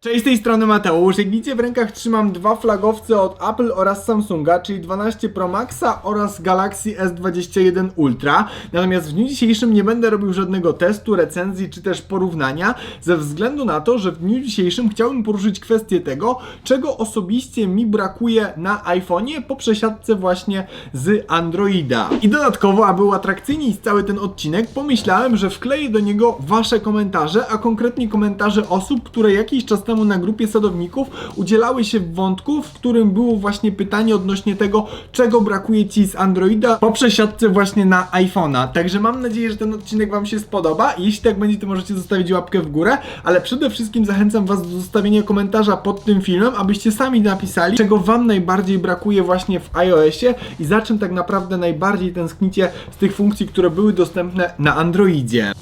Cześć, z tej strony Mateusz. Jak widzicie w rękach trzymam dwa flagowce od Apple oraz Samsunga, czyli 12 Pro Maxa oraz Galaxy S21 Ultra. Natomiast w dniu dzisiejszym nie będę robił żadnego testu, recenzji czy też porównania, ze względu na to, że w dniu dzisiejszym chciałbym poruszyć kwestię tego, czego osobiście mi brakuje na iPhone'ie po przesiadce właśnie z Androida. I dodatkowo, aby uatrakcyjnić cały ten odcinek, pomyślałem, że wkleję do niego wasze komentarze, a konkretnie komentarze osób, które jakiś czas temu na grupie sadowników udzielały się w wątku, w którym było właśnie pytanie odnośnie tego, czego brakuje ci z Androida po przesiadce właśnie na iPhone'a. Także mam nadzieję, że ten odcinek wam się spodoba. Jeśli tak będzie, to możecie zostawić łapkę w górę, ale przede wszystkim zachęcam was do zostawienia komentarza pod tym filmem, abyście sami napisali, czego wam najbardziej brakuje właśnie w iOSie i za czym tak naprawdę najbardziej tęsknicie z tych funkcji, które były dostępne na Androidzie.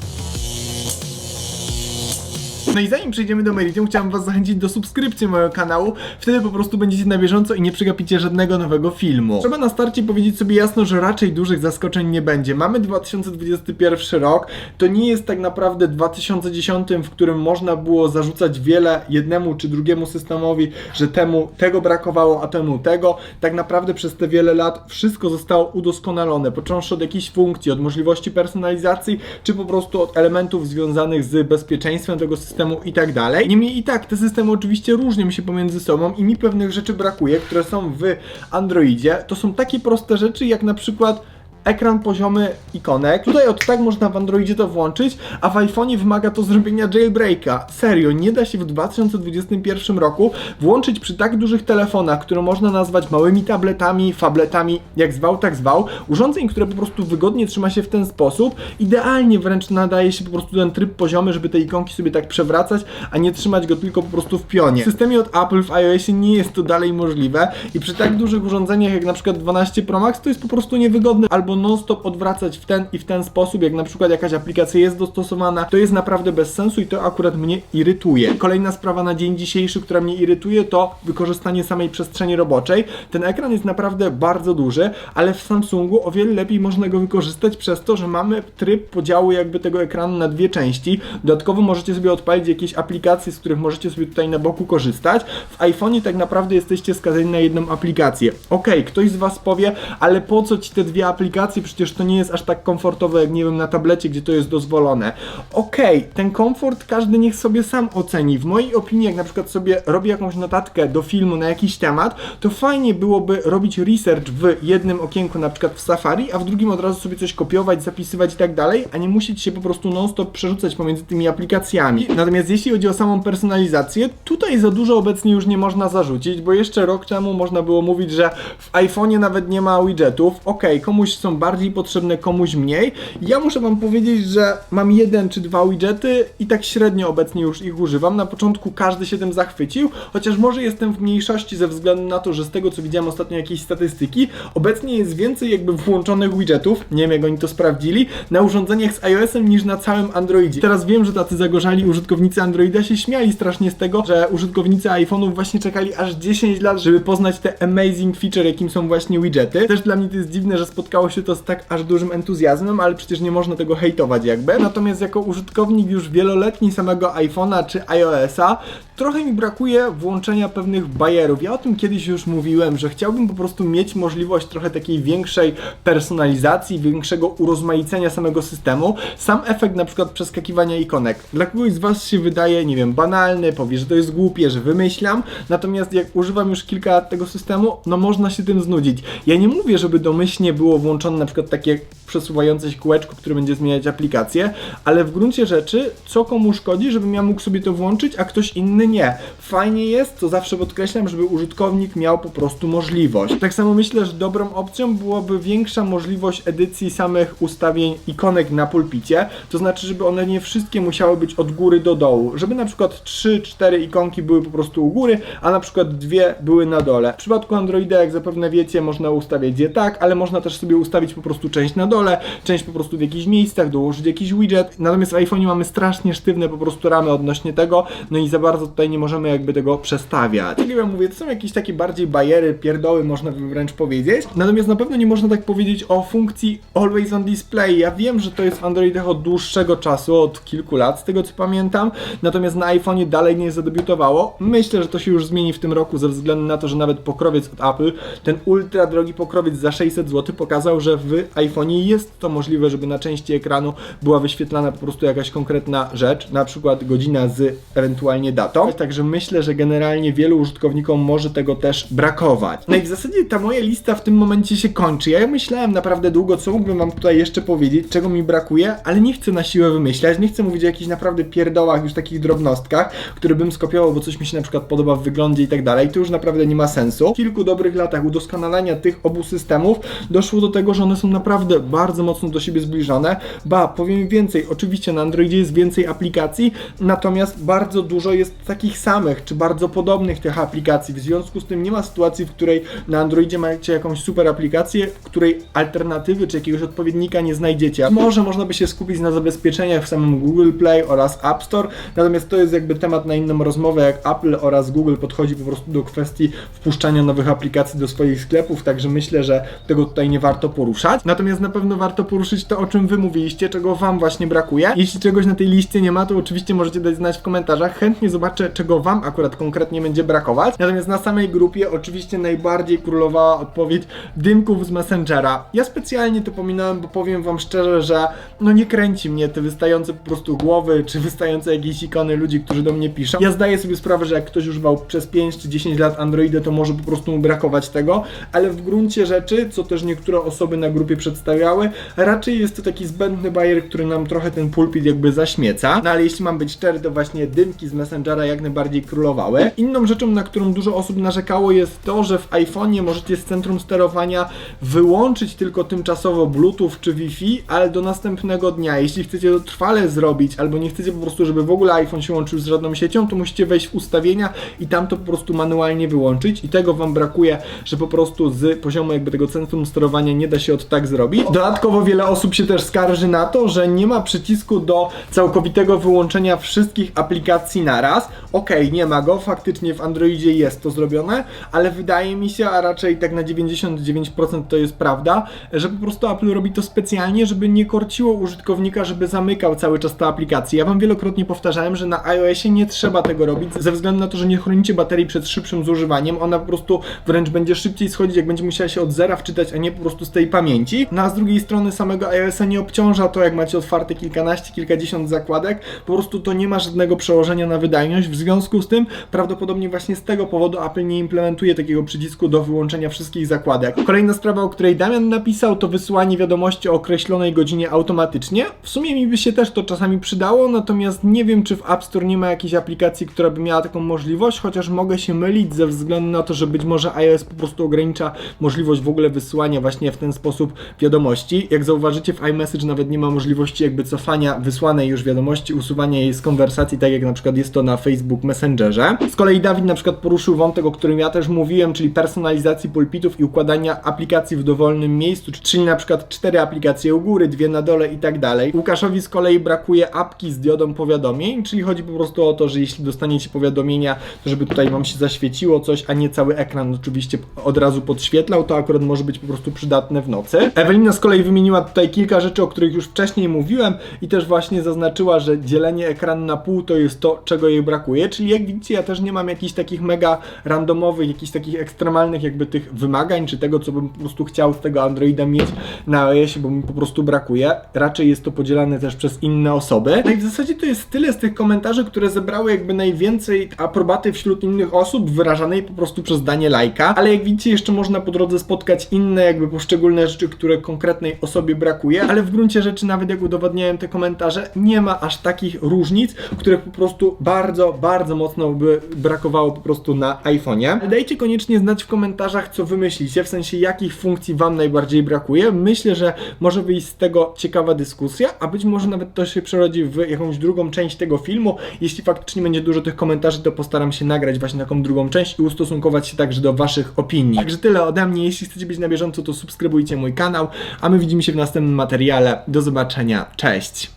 No i zanim przejdziemy do meritum, chciałem was zachęcić do subskrypcji mojego kanału, wtedy po prostu będziecie na bieżąco i nie przegapicie żadnego nowego filmu. Trzeba na starcie powiedzieć sobie jasno, że raczej dużych zaskoczeń nie będzie. Mamy 2021 rok, to nie jest tak naprawdę 2010, w którym można było zarzucać wiele jednemu czy drugiemu systemowi, że temu tego brakowało, a temu tego. Tak naprawdę przez te wiele lat wszystko zostało udoskonalone, począwszy od jakichś funkcji, od możliwości personalizacji, czy po prostu od elementów związanych z bezpieczeństwem tego systemu i tak dalej. Niemniej i tak, te systemy oczywiście różnią się pomiędzy sobą i mi pewnych rzeczy brakuje, które są w Androidzie. To są takie proste rzeczy, jak na przykład ekran poziomy ikonek. Tutaj od tak można w Androidzie to włączyć, a w iPhone'ie wymaga to zrobienia jailbreaka. Serio, nie da się w 2021 roku włączyć przy tak dużych telefonach, które można nazwać małymi tabletami, fabletami, jak zwał, tak zwał, urządzeń, które po prostu wygodnie trzyma się w ten sposób. Idealnie wręcz nadaje się po prostu ten tryb poziomy, żeby te ikonki sobie tak przewracać, a nie trzymać go tylko po prostu w pionie. W systemie od Apple w iOSie nie jest to dalej możliwe i przy tak dużych urządzeniach jak na przykład 12 Pro Max to jest po prostu niewygodne albo non-stop odwracać w ten i w ten sposób, jak na przykład jakaś aplikacja jest dostosowana, to jest naprawdę bez sensu i to akurat mnie irytuje. Kolejna sprawa na dzień dzisiejszy, która mnie irytuje, to wykorzystanie samej przestrzeni roboczej. Ten ekran jest naprawdę bardzo duży, ale w Samsungu o wiele lepiej można go wykorzystać przez to, że mamy tryb podziału jakby tego ekranu na dwie części. Dodatkowo możecie sobie odpalić jakieś aplikacje, z których możecie sobie tutaj na boku korzystać. W iPhone'ie tak naprawdę jesteście skazani na jedną aplikację. Ok, ktoś z Was powie, ale po co Ci te dwie aplikacje? Przecież to nie jest aż tak komfortowe, jak nie wiem, na tablecie, gdzie to jest dozwolone. Okej, ten komfort każdy niech sobie sam oceni. W mojej opinii, jak na przykład sobie robię jakąś notatkę do filmu na jakiś temat, to fajnie byłoby robić research w jednym okienku, na przykład w Safari, a w drugim od razu sobie coś kopiować, zapisywać i tak dalej, a nie musieć się po prostu non-stop przerzucać pomiędzy tymi aplikacjami. Natomiast jeśli chodzi o samą personalizację, tutaj za dużo obecnie już nie można zarzucić, bo jeszcze rok temu można było mówić, że w iPhone'ie nawet nie ma widgetów. Okej, komuś są bardziej potrzebne, komuś mniej. Ja muszę Wam powiedzieć, że mam jeden czy dwa widgety i tak średnio obecnie już ich używam. Na początku każdy się tym zachwycił, chociaż może jestem w mniejszości ze względu na to, że z tego co widziałem ostatnio jakieś statystyki, obecnie jest więcej jakby włączonych widgetów, nie wiem jak oni to sprawdzili, na urządzeniach z iOS-em niż na całym Androidzie. Teraz wiem, że tacy zagorzali użytkownicy Androida się śmiali strasznie z tego, że użytkownicy iPhone'ów właśnie czekali aż 10 lat, żeby poznać te amazing feature, jakim są właśnie widgety. Też dla mnie to jest dziwne, że spotkało się to z tak aż dużym entuzjazmem, ale przecież nie można tego hejtować jakby. Natomiast jako użytkownik już wieloletni samego iPhone'a czy iOS-a, trochę mi brakuje włączenia pewnych bajerów. Ja o tym kiedyś już mówiłem, że chciałbym po prostu mieć możliwość trochę takiej większej personalizacji, większego urozmaicenia samego systemu. Sam efekt na przykład przeskakiwania ikonek. Dla kogoś z Was się wydaje, nie wiem, banalny, powie, że to jest głupie, że wymyślam, natomiast jak używam już kilka lat tego systemu, no można się tym znudzić. Ja nie mówię, żeby domyślnie było włączone na przykład takie przesuwające się kółeczko, które będzie zmieniać aplikację, ale w gruncie rzeczy, co komu szkodzi, żebym ja mógł sobie to włączyć, a ktoś inny nie. Fajnie jest, to zawsze podkreślam, żeby użytkownik miał po prostu możliwość. Tak samo myślę, że dobrą opcją byłoby większa możliwość edycji samych ustawień ikonek na pulpicie, to znaczy, żeby one nie wszystkie musiały być od góry do dołu, żeby na przykład 3-4 ikonki były po prostu u góry, a na przykład dwie były na dole. W przypadku Androida, jak zapewne wiecie, można ustawiać je tak, ale można też sobie ustawić ustawić po prostu część na dole, część po prostu w jakichś miejscach, dołożyć jakiś widget. Natomiast w iPhone'ie mamy strasznie sztywne po prostu ramy odnośnie tego, no i za bardzo tutaj nie możemy jakby tego przestawiać. Tak jak ja mówię, to są jakieś takie bardziej bajery, pierdoły, można wręcz powiedzieć. Natomiast na pewno nie można tak powiedzieć o funkcji Always on Display. Ja wiem, że to jest w Androidach od dłuższego czasu, od kilku lat, z tego co pamiętam. Natomiast na iPhone'ie dalej nie zadebiutowało. Myślę, że to się już zmieni w tym roku ze względu na to, że nawet pokrowiec od Apple, ten ultra drogi pokrowiec za 600 zł pokazał, że w iPhone'ie jest to możliwe, żeby na części ekranu była wyświetlana po prostu jakaś konkretna rzecz, na przykład godzina z ewentualnie datą. Także myślę, że generalnie wielu użytkownikom może tego też brakować. No i w zasadzie ta moja lista w tym momencie się kończy. Ja myślałem naprawdę długo, co mógłbym wam tutaj jeszcze powiedzieć, czego mi brakuje, ale nie chcę na siłę wymyślać, nie chcę mówić o jakichś naprawdę pierdołach, już takich drobnostkach, które bym skopiował, bo coś mi się na przykład podoba w wyglądzie i tak dalej. To już naprawdę nie ma sensu. W kilku dobrych latach udoskonalania tych obu systemów doszło do tego, że one są naprawdę bardzo mocno do siebie zbliżone. Ba, powiem więcej, oczywiście na Androidzie jest więcej aplikacji, natomiast bardzo dużo jest takich samych, czy bardzo podobnych tych aplikacji. W związku z tym nie ma sytuacji, w której na Androidzie macie jakąś super aplikację, której alternatywy czy jakiegoś odpowiednika nie znajdziecie. Może można by się skupić na zabezpieczeniach w samym Google Play oraz App Store, natomiast to jest jakby temat na inną rozmowę, jak Apple oraz Google podchodzi po prostu do kwestii wpuszczania nowych aplikacji do swoich sklepów, także myślę, że tego tutaj nie warto poruszać. Natomiast na pewno warto poruszyć to, o czym wy mówiliście, czego wam właśnie brakuje. Jeśli czegoś na tej liście nie ma, to oczywiście możecie dać znać w komentarzach. Chętnie zobaczę, czego wam akurat konkretnie będzie brakować. Natomiast na samej grupie oczywiście najbardziej królowała odpowiedź dymków z Messengera. Ja specjalnie to pominąłem, bo powiem wam szczerze, że no nie kręci mnie te wystające po prostu głowy, czy wystające jakieś ikony ludzi, którzy do mnie piszą. Ja zdaję sobie sprawę, że jak ktoś używał przez 5 czy 10 lat Androida, to może po prostu mu brakować tego, ale w gruncie rzeczy, co też niektóre osoby na grupie przedstawiały, raczej jest to taki zbędny bajer, który nam trochę ten pulpit jakby zaśmieca. No ale jeśli mam być szczery, to właśnie dymki z Messengera jak najbardziej królowały. Inną rzeczą, na którą dużo osób narzekało jest to, że w iPhone'ie możecie z centrum sterowania wyłączyć tylko tymczasowo Bluetooth czy Wi-Fi, ale do następnego dnia. Jeśli chcecie to trwale zrobić, albo nie chcecie po prostu, żeby w ogóle iPhone się łączył z żadną siecią, to musicie wejść w ustawienia i tam to po prostu manualnie wyłączyć i tego Wam brakuje, że po prostu z poziomu jakby tego centrum sterowania nie da się od tak zrobić. Dodatkowo wiele osób się też skarży na to, że nie ma przycisku do całkowitego wyłączenia wszystkich aplikacji naraz. Okej, nie ma go, faktycznie w Androidzie jest to zrobione, ale wydaje mi się, a raczej tak na 99% to jest prawda, że po prostu Apple robi to specjalnie, żeby nie korciło użytkownika, żeby zamykał cały czas tę aplikację. Ja Wam wielokrotnie powtarzałem, że na iOSie nie trzeba tego robić, ze względu na to, że nie chronicie baterii przed szybszym zużywaniem. Ona po prostu wręcz będzie szybciej schodzić, jak będzie musiała się od zera wczytać, a nie po prostu z tej pamięci. No a z drugiej strony samego iOSa nie obciąża to, jak macie otwarte kilkanaście, kilkadziesiąt zakładek. Po prostu to nie ma żadnego przełożenia na wydajność. W związku z tym prawdopodobnie właśnie z tego powodu Apple nie implementuje takiego przycisku do wyłączenia wszystkich zakładek. Kolejna sprawa, o której Damian napisał, to wysyłanie wiadomości o określonej godzinie automatycznie. W sumie mi by się też to czasami przydało, natomiast nie wiem, czy w App Store nie ma jakiejś aplikacji, która by miała taką możliwość, chociaż mogę się mylić ze względu na to, że być może iOS po prostu ogranicza możliwość w ogóle wysyłania właśnie w ten sposób wiadomości. Jak zauważycie, w iMessage nawet nie ma możliwości jakby cofania wysłanej już wiadomości, usuwania jej z konwersacji, tak jak na przykład jest to na Facebook Messengerze. Z kolei Dawid na przykład poruszył wątek, o którym ja też mówiłem, czyli personalizacji pulpitów i układania aplikacji w dowolnym miejscu, czyli na przykład cztery aplikacje u góry, dwie na dole i tak dalej. Łukaszowi z kolei brakuje apki z diodą powiadomień, czyli chodzi po prostu o to, że jeśli dostaniecie powiadomienia, to żeby tutaj Wam się zaświeciło coś, a nie cały ekran oczywiście od razu podświetlał, to akurat może być po prostu przydatne w nocy. Ewelina z kolei wymieniła tutaj kilka rzeczy, o których już wcześniej mówiłem i też właśnie zaznaczyła, że dzielenie ekranu na pół to jest to, czego jej brakuje, czyli jak widzicie, ja też nie mam jakichś takich mega randomowych, jakichś takich ekstremalnych jakby tych wymagań, czy tego, co bym po prostu chciał z tego Androida mieć na iOSie, bo mi po prostu brakuje. Raczej jest to podzielane też przez inne osoby. No i w zasadzie to jest tyle z tych komentarzy, które zebrały jakby najwięcej aprobaty wśród innych osób, wyrażanej po prostu przez danie lajka, ale jak widzicie, jeszcze można po drodze spotkać inne jakby poszczególne rzeczy, które konkretnej osobie brakuje, ale w gruncie rzeczy nawet jak udowodniałem te komentarze, nie ma aż takich różnic, których po prostu bardzo, bardzo mocno by brakowało po prostu na iPhone'ie. Dajcie koniecznie znać w komentarzach, co wy myślicie, w sensie jakich funkcji wam najbardziej brakuje. Myślę, że może wyjść z tego ciekawa dyskusja, a być może nawet to się przerodzi w jakąś drugą część tego filmu. Jeśli faktycznie będzie dużo tych komentarzy, to postaram się nagrać właśnie taką drugą część i ustosunkować się także do waszych opinii. Także tyle ode mnie. Jeśli chcecie być na bieżąco, to subskrybujcie subskrybujcie mój kanał, a my widzimy się w następnym materiale. Do zobaczenia, cześć!